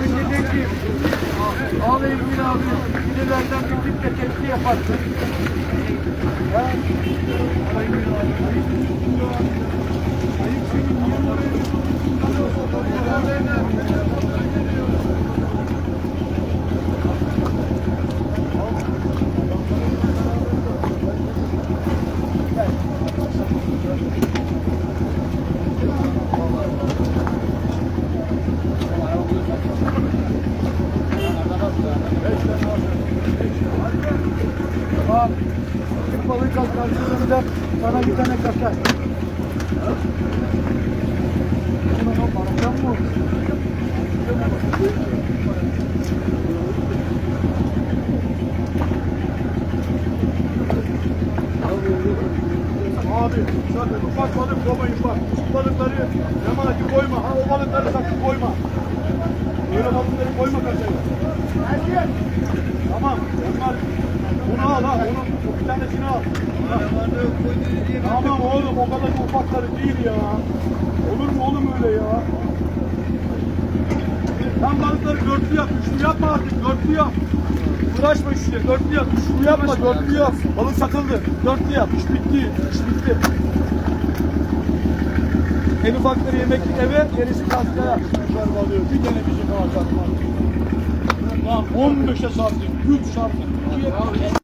abinin dediği ki al Engin abi birilerden bir de tepki yaparsın. Ha? Engin abi. Bak, bir balık al karşılığında sana bir tane kaşar. Bunu ama parçam mı? Abi sakın ufak balık koymayın bak. Şu balıkları yamacı koyma. Ha o balıkları sakın koyma. Öyle balıkları koyma kaçaya. Tamam. Bunu al. Onu bir tanesini al. Tamam oğlum o kadar ufakları değil ya. Olur mu oğlum öyle ya? Sen balıkları dörtlü yap, üçlü yapma artık, dörtlü yap. Uğraşma üçlü, dörtlü yap, üçlü yapma, dörtlü yap. Balık satıldı, dörtlü yap, iş bitti, iş bitti. En ufakları yemeklik eve, gerisi kaskaya. Yukarı alıyor, bir tane bizim ağaç atma. Tamam, 15'e sardık, 3 sardık, 2'ye